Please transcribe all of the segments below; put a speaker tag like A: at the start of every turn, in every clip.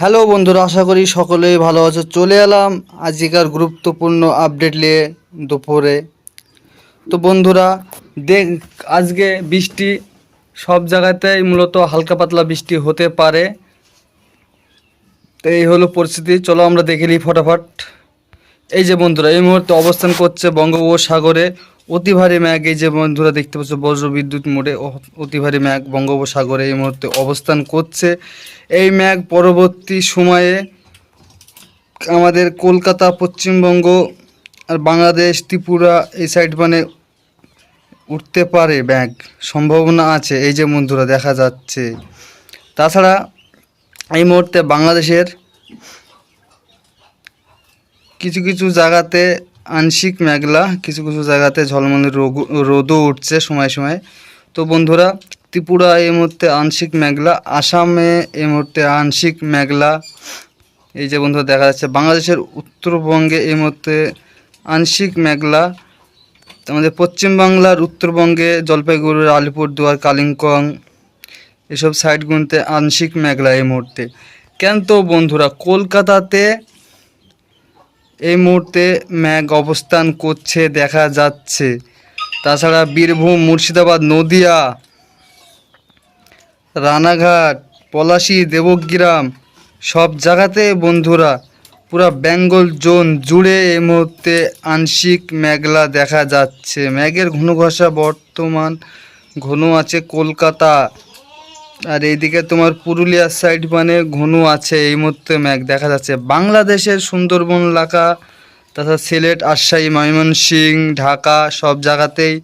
A: Hello বন্ধুরা, আশা করি সকলেই ভালো আছো। চলে এলাম আজকের গুরুত্বপূর্ণ আপডেট নিয়ে দুপুরে। তো বন্ধুরা, দেখ, আজকে বৃষ্টি সব জায়গাতেই মূলত হালকা পাতলা বৃষ্টি হতে পারে। তো এই হলো পরিস্থিতি, চলো আমরা দেখে নিই ফটাফট। এই যে বন্ধুরা, এই মুহূর্তে অবস্থান করছে বঙ্গোপসাগরে। অতি ভারী ম্যাগ, এই যে বন্ধুরা দেখতে পাচ্ছ, বজ্র বিদ্যুৎ মোড়ে অতি ভারী ম্যাগ বঙ্গোপসাগরে এই মুহূর্তে অবস্থান করছে। এই ম্যাগ পরবর্তী সময়ে আমাদের কলকাতা, পশ্চিমবঙ্গ আর বাংলাদেশ, ত্রিপুরা এই সাইড মানে উঠতে পারে ব্যাগ সম্ভাবনা আছে। এই যে বন্ধুরা, দেখা যাচ্ছে। তাছাড়া এই মুহূর্তে বাংলাদেশের কিছু কিছু জায়গাতে আংশিক মেঘলা, কিছু কিছু জায়গাতে ঝলমলে রোদও উঠছে সময় সময়। তো বন্ধুরা, ত্রিপুরা এই মুহূর্তে আংশিক মেঘলা, আসামে এই মুহূর্তে আংশিক মেঘলা। এই যে বন্ধুরা, দেখা যাচ্ছে বাংলাদেশের উত্তরবঙ্গে এই মুহূর্তে আংশিক মেঘলা। আমাদের পশ্চিমবাংলার উত্তরবঙ্গে জলপাইগুড়ি আলিপুরদুয়ার, কালিম্পং, এসব সাইডগুলোতে আংশিক মেঘলা এই মুহূর্তে। কেন তো বন্ধুরা, কলকাতাতে এই মুহূর্তে ম্যাগ অবস্থান করছে, দেখা যাচ্ছে। তাছাড়া বীরভূম, মুর্শিদাবাদ, নদিয়া, রানাঘাট, পলাশী, দেবগ্রাম, সব জায়গাতে বন্ধুরা পুরা বেঙ্গল জোন জুড়ে এই মুহূর্তে আংশিক মেঘলা দেখা যাচ্ছে। ম্যাগের ঘন ঘষা বর্তমান ঘন আছে কলকাতা। আর এইদিকে তোমার পুরুলিয়ার সাইড মানে ঘন আছে, এই মুহূর্তে ম্যাগ দেখা যাচ্ছে। বাংলাদেশের সুন্দরবন এলাকা তাছাড়া সিলেট রাজশাহী ময়মনসিং, ঢাকা সব জায়গাতেই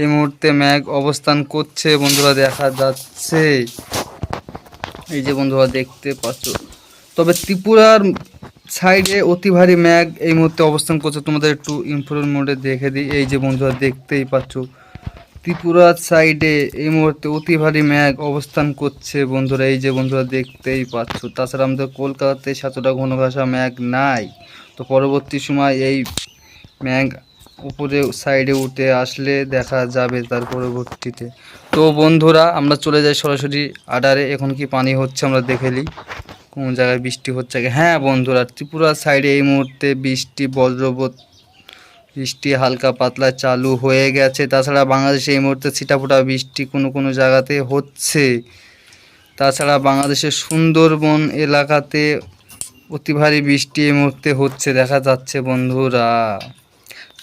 A: এই মুহূর্তে ম্যাগ অবস্থান করছে বন্ধুরা দেখা যাচ্ছে। এই যে বন্ধুরা দেখতে পাচ্ছ। তবে ত্রিপুরার সাইডে অতি ভারী ম্যাগ এই মুহূর্তে অবস্থান করছে। তোমাদের একটু ইমপ্রুভ মোডে দেখে দিই। এই যে বন্ধুরা দেখতেই পাচ্ছ। ত্রিপুরার সাইডে এই মুহূর্তে অতি ভারী ম্যাগ অবস্থান করছে বন্ধুরা। এই যে বন্ধুরা দেখতেই পাচ্ছ, তাছাড়া আমাদের কলকাতাতে সাতটা ঘন ঘাসা ম্যাগ নাই। তো পরবর্তী সময় এই ম্যাগ উপরে সাইডে উঠে আসলে দেখা যাবে তার পরবর্তীতে। তো বন্ধুরা, আমরা চলে যাই সরাসরি আডারে। এখন কি পানি হচ্ছে আমরা দেখে নিই। কোন জায়গায় বৃষ্টি হচ্ছে হ্যাঁ বন্ধুরা ত্রিপুরা সাইডে এই মুহূর্তে বৃষ্টি বজ্রবত বৃষ্টি হালকা পাতলা চালু হয়ে গেছে। তাছাড়া বাংলাদেশে এই মুহূর্তে ছিটাফোটা বৃষ্টি কোনো কোনো জায়গাতে হচ্ছে। তাছাড়া বাংলাদেশের সুন্দরবন এলাকাতে অতি ভারী বৃষ্টি এই মুহূর্তে হচ্ছে, দেখা যাচ্ছে বন্ধুরা।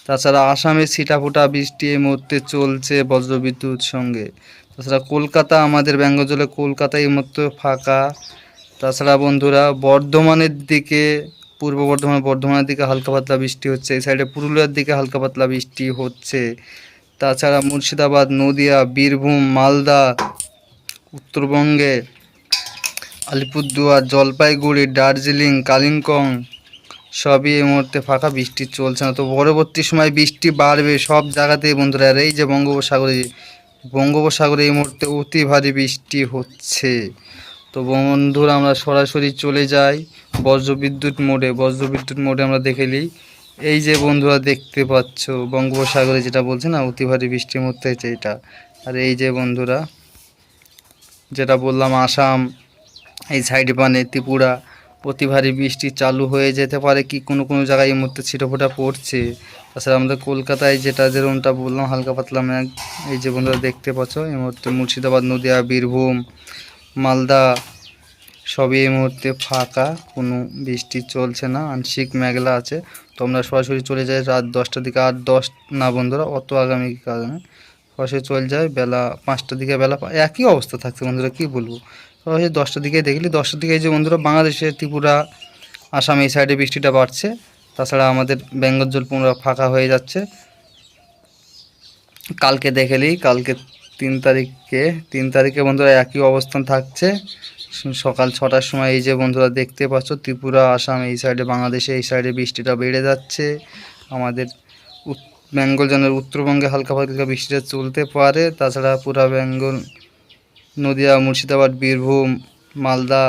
A: তাছাড়া আসামে ছিটাফোটা বৃষ্টি এই মুহূর্তে চলছে বজ্রবিদ্যুৎ সঙ্গে। তাছাড়া কলকাতা, আমাদের ব্যঙ্গজলে কলকাতা এই মুহূর্তে ফাঁকা। তাছাড়া বন্ধুরা, বর্ধমানের দিকে পূর্ব বর্ধমান, বর্ধমানের দিকে হালকা পাতলা বৃষ্টি হচ্ছে, এই সাইডে পুরুলিয়ার দিকে হালকা পাতলা বৃষ্টি হচ্ছে। তাছাড়া মুর্শিদাবাদ, নদিয়া, বীরভূম, মালদা, উত্তরবঙ্গে আলিপুরদুয়ার, জলপাইগুড়ি, দার্জিলিং, কালিম্পং সবই এই মুহূর্তে ফাঁকা বৃষ্টি চলছে না। তো পরবর্তী সময় বৃষ্টি বাড়বে সব জায়গাতেই বন্ধুরা। আর এই যে বঙ্গোপসাগরে বঙ্গোপসাগরে এই মুহূর্তে অতি ভারী বৃষ্টি হচ্ছে। তো বন্ধুরা, আমরা সরাসরি চলে যাই বজ্রবিদ্যুৎ মোড়ে। বজ্রবিদ্যুৎ মোড়ে আমরা দেখে নিই। এই যে বন্ধুরা, দেখতে পাচ্ছ, বঙ্গোপসাগরে যেটা বলছে না, অতি ভারী বৃষ্টির মধ্যে হচ্ছে এটা। আর এই যে বন্ধুরা, যেটা বললাম, আসাম, এই সাইড মানে ত্রিপুরা, অতি ভারী বৃষ্টি চালু হয়ে যেতে পারে কি কোনো কোনো জায়গায় এই মুহূর্তে ছিটোফোটা পড়ছে। তাছাড়া আমাদের কলকাতায় যেটা যেরকমটা বললাম, হালকা পাতলা ম্যাগ, এই যে বন্ধুরা দেখতে পাচ্ছ, এই মুহূর্তে মুর্শিদাবাদ, নদিয়া, বীরভূম মালদা, সবই এই মুহূর্তে ফাঁকা, কোনো বৃষ্টি চলছে না, আংশিক মেঘলা আছে। তো আমরা সরাসরি চলে যাই রাত দশটার দিকে। আর দশ না বন্ধুরা, অত আগামী কারণে। সরাসরি চলে যায় বেলা পাঁচটার দিকে, বেলা একই অবস্থা থাকছে বন্ধুরা, কী বলব? সরাসরি দশটার দিকে দেখলি, দশটার দিকে যে বন্ধুরা, বাংলাদেশে ত্রিপুরা, আসাম এই সাইডে বৃষ্টিটা বাড়ছে। তাছাড়া আমাদের বেঙ্গল জল পুরো ফাঁকা হয়ে যাচ্ছে। কালকে দেখে নিই, কালকে তিন তারিখে তিন তারিখে বন্ধুরা একই অবস্থান থাকছে। সকাল ছটার সময় এই যে বন্ধুরা দেখতে পাচ্ছ, ত্রিপুরা, আসাম এই সাইডে, বাংলাদেশে এই সাইডে বৃষ্টিটা বেড়ে যাচ্ছে। আমাদের বেঙ্গল জনের উত্তরবঙ্গে হালকা হালকা বৃষ্টিটা চলতে পারে। তাছাড়া পুরা বেঙ্গল, নদিয়া, মুর্শিদাবাদ, বীরভূম, মালদা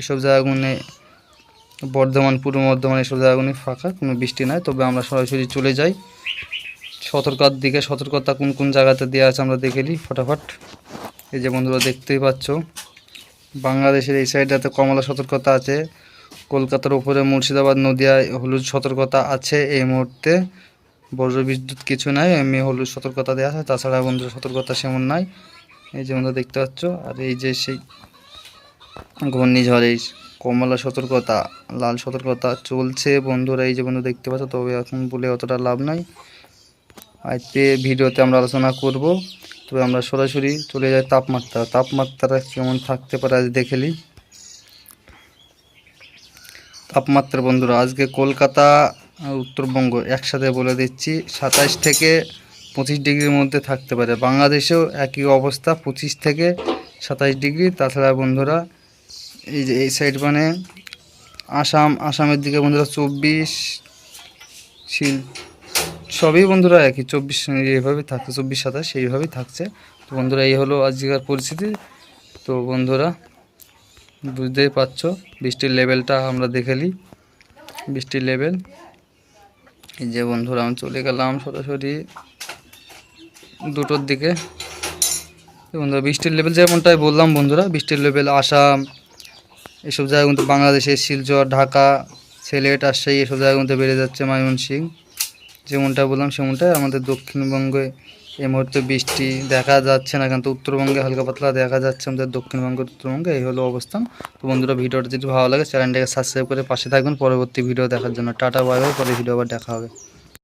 A: এসব জায়গাগুলো বর্ধমান, পূর্ব বর্ধমান এসব জায়গাগুলো ফাঁকা, কোনো বৃষ্টি নাই। তবে আমরা সরাসরি চলে যাই। সতর্কার দিকে, সতর্কতা কোন কোন জায়গাতে দেওয়া আছে আমরা দেখে নিই ফটাফট। এই যে বন্ধুরা দেখতেই পাচ্ছ, বাংলাদেশের এই সাইডটাতে কমলা সতর্কতা আছে, কলকাতার উপরে মুর্শিদাবাদ নদিয়ায় হলুদ সতর্কতা আছে এই মুহূর্তে। বজ্র বিদ্যুৎ কিছু নাই, এমনি হলুদ সতর্কতা দেওয়া আছে, তাছাড়া বন্ধুরা সতর্কতা সেমন নাই। এই যে বন্ধুরা দেখতে পাচ্ছ, আর এই যে সেই ঘূর্ণিঝড় এই কমলা সতর্কতা, লাল সতর্কতা চলছে বন্ধুরা, এই যে বন্ধু দেখতে পাচ্ছ, তবে এখন বলে অতটা লাভ নাই। আজকে ভিডিওতে আমরা আলোচনা করব, তবে আমরা সরাসরি চলে যাই তাপমাত্রা। তাপমাত্রা কেমন থাকতে পারে আজ দেখে নিই তাপমাত্রা বন্ধুরা, আজকে কলকাতা উত্তরবঙ্গ একসাথে বলে দিচ্ছি সাতাশ থেকে পঁচিশ ডিগ্রির মধ্যে থাকতে পারে। বাংলাদেশেও একই অবস্থা, পঁচিশ থেকে সাতাশ ডিগ্রি। তাছাড়া বন্ধুরা, এই যে এই সাইড মানে আসাম, আসামের দিকে বন্ধুরা চব্বিশ, শিল সবই বন্ধুরা একই। চব্বিশ এইভাবে থাকছে, চব্বিশ সাতাশ এইভাবেই থাকছে। তো বন্ধুরা, এই হলো আজকের পরিস্থিতি। তো বন্ধুরা, বুঝতেই পারছ, বৃষ্টির লেভেলটা আমরা দেখে নিই। বৃষ্টির লেভেল এই যে বন্ধুরা, আমি চলে গেলাম সরাসরি দুটোর দিকে। বন্ধুরা, বৃষ্টির লেভেল যেমনটাই বললাম বন্ধুরা, বৃষ্টির লেভেল আসাম, এসব জায়গায় কিন্তু বাংলাদেশের শিলচর, ঢাকা, সিলেট রাজশাহী এসব জায়গার মধ্যে বেড়ে যাচ্ছে ময়মনসিং যেমনটা বললাম সেমনটাই আমাদের দক্ষিণবঙ্গে এই মুহূর্তে বৃষ্টি দেখা যাচ্ছে না, কিন্তু উত্তরবঙ্গে হালকা পাতলা দেখা যাচ্ছে আমাদের দক্ষিণবঙ্গের উত্তরবঙ্গে, এই হলো অবস্থান। তো বন্ধুরা, ভিডিওটা যদি ভালো লাগে, চ্যানেলটাকে সাবস্ক্রাইব করে পাশে থাকবেন। পরবর্তী ভিডিও দেখার জন্য টাটা বাই বাই পরে ভিডিও আবার দেখা হবে।